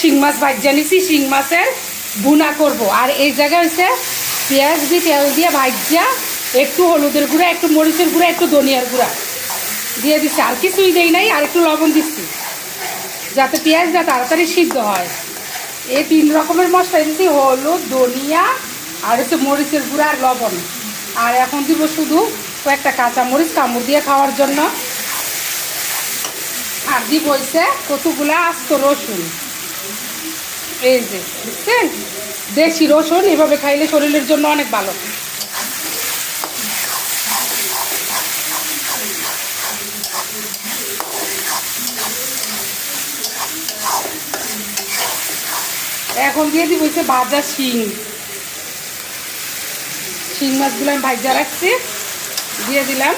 শিং মাছ ভাজ্যা নিছি শিং মাছের বুনা করব? আর এই জায়গায় হচ্ছে পেঁয়াজ দিয়ে তেল দিয়ে ভাজ্যা একটু হলুদের গুঁড়া, একটু মরিচের গুঁড়া, একটু ধনিয়ার গুঁড়া দিয়ে দিচ্ছি। আর কিছুই দেই নাই, আর একটু লবণ দিচ্ছি, যাতে পেঁয়াজটা তাড়াতাড়ি সিদ্ধ হয়। এই তিন রকমের মশলা দিচ্ছি, হলুদ, ধনিয়া, আর হচ্ছে মরিচের গুঁড়া আর লবণ। আর এখন দিব শুধু কয়েকটা কাঁচা মরিচ কামড় দিয়ে খাওয়ার জন্য। দিব হয়েছে কতগুলা আস্ত রসুন। এই যে বুঝছেন দেশি রসুন, এভাবে খাইলে শরীরের জন্য অনেক ভালো। এখন দিয়ে দিব হচ্ছে ভাজা শিং। শিং মাছগুলো আমি ভাজা রাখছি। দিয়ে দিলাম।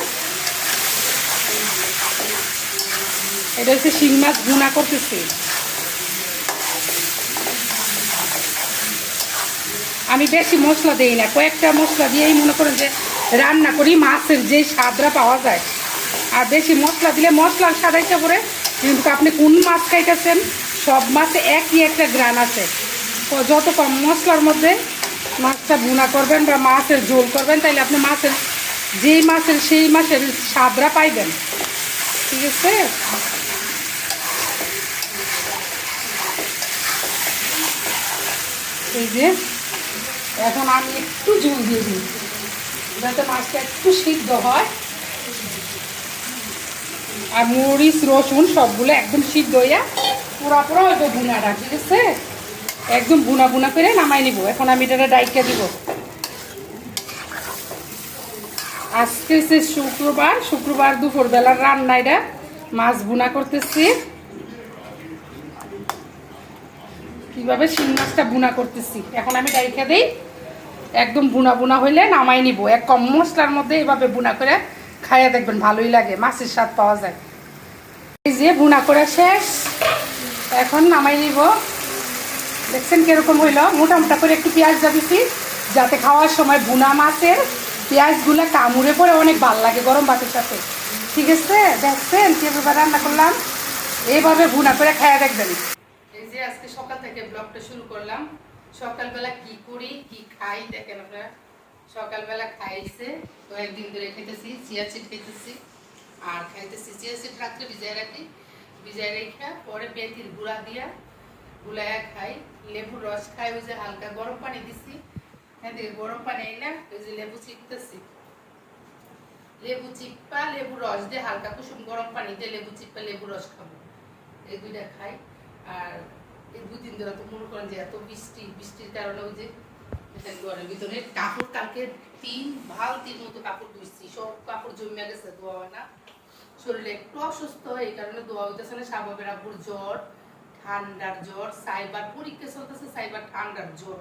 এটা হচ্ছে শিং মাছ ভুনা করতেছি। আমি বেশি মশলা দিই না, কয়েকটা মশলা দিয়েই মনে করেন যে রান্না করি, মাছের যে স্বাদটা পাওয়া যায়। আর বেশি মশলা দিলে মশলার স্বাদাইতে পরে কিন্তু আপনি কোন মাছ খাইতেছেন, সব মাছে একই একটা গ্রান আছে। যত কম মশলার মধ্যে মাছটা ভুনা করবেন বা মাছের ঝোল করবেন তাহলে আপনি মাছের, যেই মাছের সেই মাছের স্বাদটা পাইবেন। ঠিক আছে? এই যে, এখন আমি একটু ঝোল দিয়ে দিই। যাতে মাছটা একটু সিদ্ধ হয়। আর মরিচ, রসুন সবগুলো একদম সিদ্ধ হইয়া পুরা পুরো হয়তো বুনাটা ঠিক আছে? একদম বুনা বুনা করে নামাই নিব। এখন আমি এটা ডাইকা দিব। আজকে হচ্ছে শুক্রবার শুক্রবার দুপুরবেলার রান্না এটা, মাছ বুনা করতেছি। কীভাবে শিং মাছটা বুনা করতেছি? এখন আমি ডাইকা দিই। একদম বুনা বুনা হইলে নামাই নিব। এক কম মশলার মধ্যে এভাবে বুনা করে খাইয়া দেখবেন ভালোই লাগে, মাছের স্বাদ পাওয়া যায়। এই যে বুনা করে শেষ। এখন নামাই নিব। দেখছেন কীরকম হইল? মোটা মোটা করে একটু পেঁয়াজ দিছি যাতে খাওয়ার সময় বুনা মাছের পেঁয়াজগুলো কামড়ে পরে অনেক ভালো লাগে গরম ভাতের সাথে। ঠিক আছে? দেখছেন? কীভাবে রান্না করলাম? এইভাবে বুনা করে খাইয়া দেখবেন। এই যে আজকে সকাল থেকে ব্লগটা শুরু করলাম। সকালবেলা কি করি, কি খাই, দেখেন আপনারা। সকালবেলা খাইছে, কয়েকদিন ধরে খেতেছি চিয়া খেতেছি আর খাইতেছি চিয়া সিড রাত্রে ভিজায় রাখি। ভিজায় রেখে পরে বেতির গুঁড়া দিয়া গুলায়া খাই। লেবুর রস খাই, ওই যে হালকা গরম পানি দিছি। দেখি গরম পানি এনে ওই যে লেবু চিপতেছি লেবু চিপ্পা লেবু রস দিয়ে হালকা কুসুম গরম পানি দিয়ে লেবু চিপ্পা লেবু রস খাব এই দুইটা খাই আর এই দুদিন ধরে তো মনে করেন যে এত বৃষ্টি বৃষ্টির কারণে ওই যে ঘরের ভিতরে কাপড় কালকে তিন ভালো তিন মতো কাপড় ধুইছি সব কাপড় জমে গেছে ধোয়া না শরীরে একটু অসুস্থ এই কারণে ধোয়া হইতেছে না স্বাভাবিক জ্বর ঠান্ডার জ্বর সাইবার পরীক্ষা চলতেছে সাইবার ঠান্ডার জ্বর